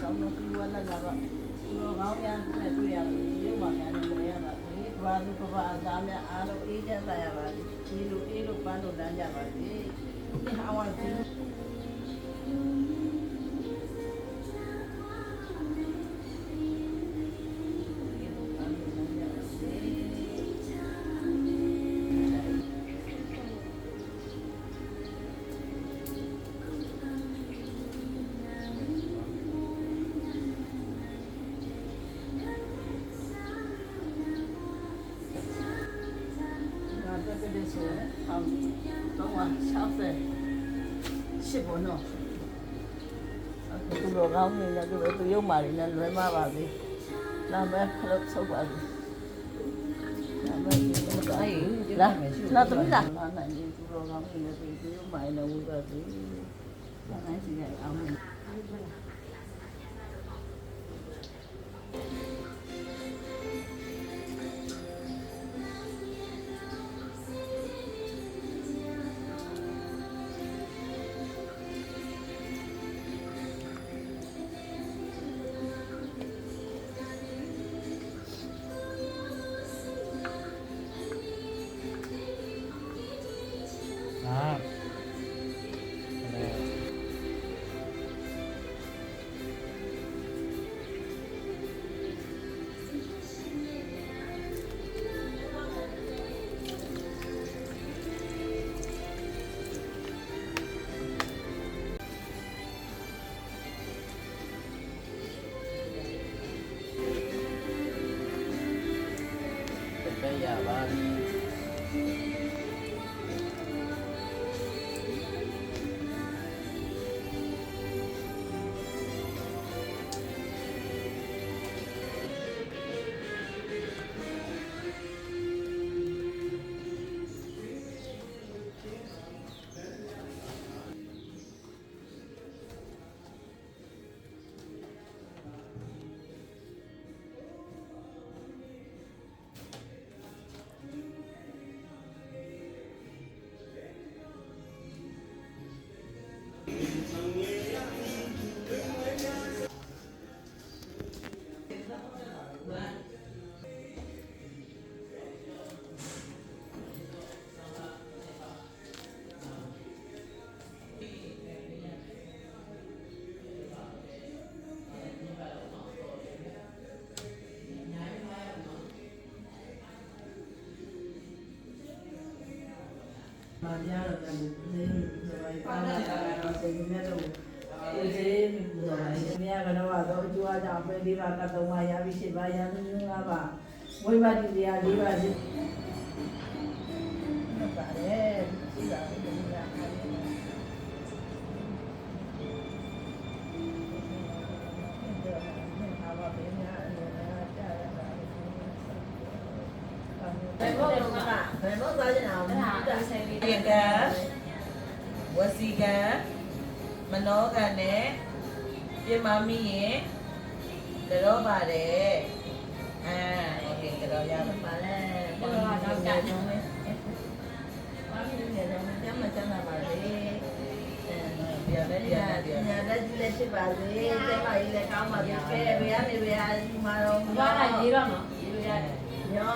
ကောင်းတော့ဒီဝလာကတော့ဒီလိုကောင်းရတဲ့တွေ့ရတယ်ဒီလိုမှများနေရတာဒီဘာသူကဘာအသားများအားလုံးအေးချမ်းသာရပါသည်ဒီလိုအေးလို့ပန်းလို့လမ်းကြပါစေဒီဟာဝဒီ ဒါတက်တက်ဆိုရင်အောင်တော့60ရှစ်ဘုံတော့အခုတော့ကောင်းနေတယ်သူတို့သူရုံမာနေတယ်လွယ်မပါသေးနာမည်ခလုတ်ဆုပ်ပါသေးနာမည်ဒီလိုတော့အေးလာလာသမီးလာလာနိုင်ရင်သူတို့ကောင်းနေတယ်သူရုံမာနေလို့ပဲသူလာနိုင်စီရအောင် တက် ရပါပြီမာပြားတော့တယ်ဒီပါလာတာတော့စိတ်နဲ့တော့ဒီစေးမြူတော့ရှင်မြတ်ကတော့တော့အကျိုးအကြောင်းပဲဒီပါကတော့မာရပြီရှိပါရသူငါပါဝိပါတိတရား၄ပါးရှိပါတယ်ရှိတာဒီကအားဘယ်တော့မှဘယ်တော့သားချင်အောင် ဒါဆိုင်လေး ပြင်ကံဝစီကံမနောကံနဲ့ပြင်မမိရင်ကြောပါတယ်အာโอเคကြောရပါ ပါလေဘောတော့ကြောက်ကြတယ်ဘာလို့လဲတော့ကျမကျမပါလေ ပြန်လဲပြန်လဲပြန် ညာလက်ကြီးလက်ရှိပါစေကျမကြီးလည်းကောင်းပါပြီကဲဘယ်ရနေဘယ်ရဒီမှာတော့ သွားလိုက်ရေးတော့နော် ဒီလိုရညော